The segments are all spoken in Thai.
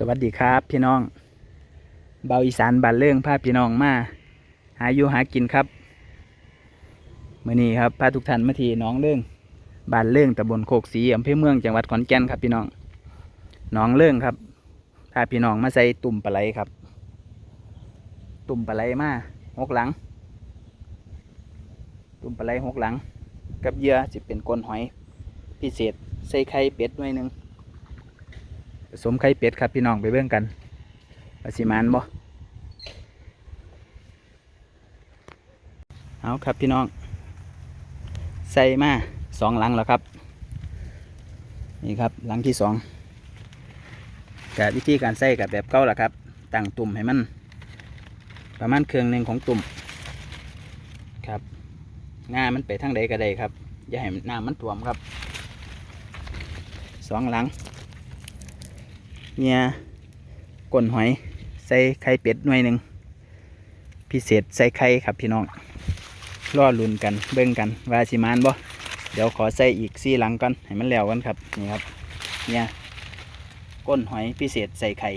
สวัสดีครับพี่น้อง เบาอีสานบานเรื่องพาพี่น้องมา หาอยู่หากินครับมื่อนี้ครับพาทุกท่านมาที่น้องเรื่องบานเรื่องตำบลโคกศรีอำเภอเมืองจังหวัดขอนแก่นครับพี่น้องน้องเรื่องครับพาพี่น้องมาใส่ตุ่มปลาไหลครับ ตุ่มปลาไหลมาหกหลัง ตุ่มปลาไหลหกหลัง กับเหยื่อจะเป็นก้นหอย พิเศษใส่ไข่เป็ดหน่วยหนึ่ง สมไข่เป็ดครับพี่น้องไปเบิ่งกันว่าสิมานบ่เอาครับพี่น้อง ใส่มาสองหลังแล้วครับ นี่ครับหลังที่สองกวิธีการใส่กับแบบเก่าล่ะครับตั้งตุ่มให้มัน ประมาณเครื่องหนึ่งของตุ่มครับง่ามันไปทางใดก็ได้ครับ อย่าให้น้ำมันท่วมครับสองหลัง เนี่ยก้นหอยใส่ไข่เป็ดหน่วยหนึ่งพิเศษใส่ไข่ครับพี่น้องรอลุ่นกันเบิ่งกันว่าสิมานบ่เดี๋ยวขอใส่อีกซี่หลังก่อนให้มันแล้วกันครับนี่ครับเนี่ยก้นหอยพิเศษใส่ไข่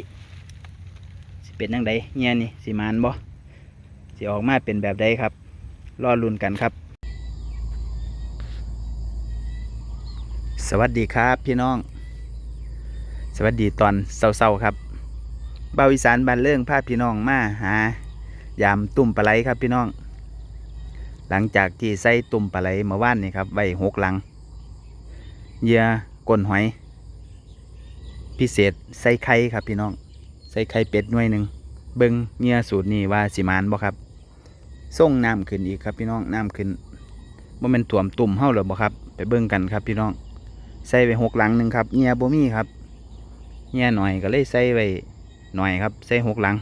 สิเป็นยังไงเนี่ยนี่สิมานบ่สิออกมาเป็นแบบใดครับรอลุ่นกันครับ สวัสดีครับพี่น้อง สวัสดีตอนเศร้าๆครับเบาอีสานบ้านเรื่องพาพพี่น้องมาหายามตุ่มปลาไหลครับพี่น้อง หลังจากที่ใส่ตุ่มปลาไหลเมื่อวานนี่ครับไว้หกหลังเหยื่อก้นหอย พิเศษใส่ไข่ครับพี่น้อง ใส่ไข่เป็ดหน่วยหนึ่งเบิ้งเหยื่อสูตรนี้ว่าสิมานบ่ครับส่งน้ำขึ้นอีกครับพี่น้องน้ำขึ้นว่ามันถ่วมตุ่มเฮาหรือบ่ครับ ไปเบิ้งกันครับพี่น้อง ใส่ไปหกหลังหนึ่งครับเหยื่อบ่มีครับ เงี้ยหน่อยก็เลยใส่ไว้หน่อยครับใส่หกหลัง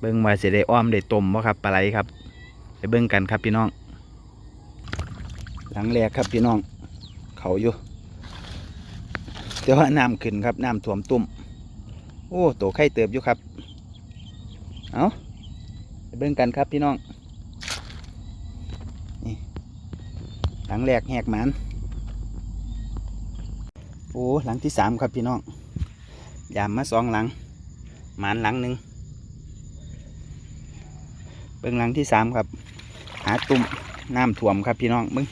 เบิ้งว่าสิได้อ้อมได้ต้มบ่ครับปลาไหลครับไปเบิ้งกันครับพี่น้อง หลังแรกครับพี่น้อง เขาอยู่แต่ว่าน้ำขึ้นครับน้ำท่วมตุ่มโอ้โตไข่เติบอยู่ครับเอาไปเบิ้งกันครับพี่น้องนี่หลังแรกแหกหมันโอ้หลังที่สามครับพี่น้อง ยามมาสองหลัง หมานหลังหนึ่งเบิ้งหลังที่สามครับ หาตุ่มน้ำท่วมครับพี่น้องเบิ้ง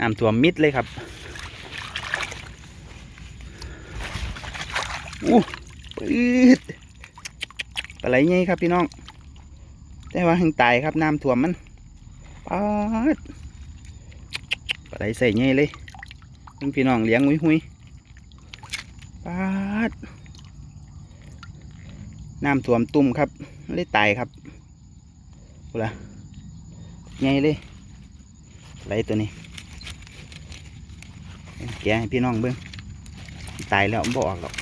น้ำท่วมมิดเลยครับอู้ปืดปลาไหลไงครับพี่น้อง แต่ว่าหังตายครับน้ำท่วมมันปาดปลาไหลใส่ไงเลยเบิ่งพี่น้องเลี้ยงหุยหุย ปาดน้ำท่วมตุ่มครับเลยตายครับกูละไงเลยไหลตัวนี้แกให้พี่น้องเบิ้งตายแล้วบ่อกหรอก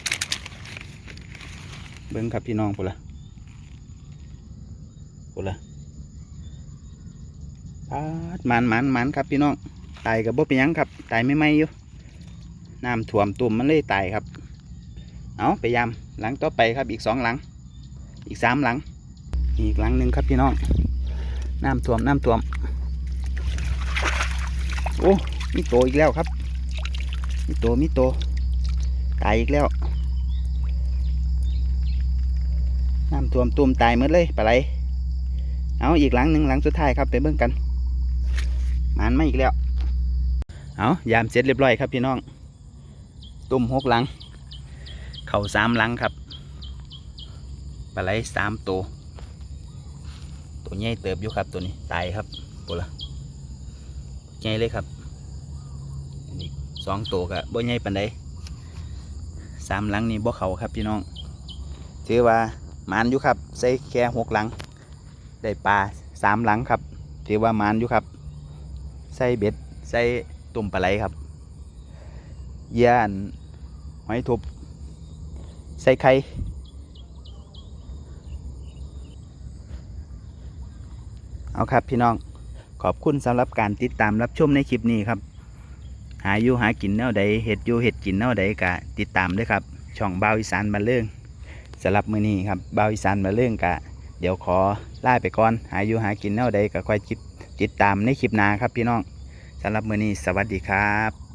เบิ้งครับพี่น้องกูละกูละปาดมันมันมันครับพี่น้องตายกับบ่เป็นยังครับ ตายไม่ไหมอยู่น้ำท่วมตุ่มมันเลยตายครับ เอาไปยามหลังต่อไปครับอีกสองหลัง อีกสามหลัง อีกหลังหนึ่งครับพี่น้องน้ำท่วมน้ำท่วม โอ้มีโตอีกแล้วครับมีโตมีโตตายอีกแล้วน้ำท่วมตุ่มตายหมดเลยปลาไหลเอาอีกหลังหนึ่งหลังสุดท้ายครับไปเบิ่งกันมันไมาอีกแล้ว เอายามเสร็จเรียบร้อยครับพี่น้องตุ่มหกหลัง เข่าสามหลังครับปลาไหลสามตัว ตัวใหญ่เติบอยู่ครับตัวนี้ตายครับตัวละใหญ่เลยครับอันนี้สองตัวกับบ่ใหญ่ปันใดสามหลังนี่บ่เขาครับพี่น้องถือว่ามานอยู่ครับใส่แค่หกหลัง ได้ปลาสามหลังครับถือว่ามานอยู่ครับ ใส่เบ็ดใส่ตุ่มปลาไหลครับเหยื่ออันหอยทุบ ใส่ไข่เอาครับพี่น้องขอบคุณสำหรับการติดตามรับชมในคลิปนี้ครับ หาอยู่หากินแนวใดเห็ดอยู่เห็ดกินแนวใดกะติดตามด้วยครับ ช่องบาวอีสานบานเรื่องสำหรับมือนี้ครับบาวอีสานบานเรื่องกะ เดี๋ยวขอลาไปก่อน หาอยู่หากินแนวใดก็ค่อยจิตติดตามในคลิปหน้าครับพี่น้องสำหรับมือนี้สวัสดีครับ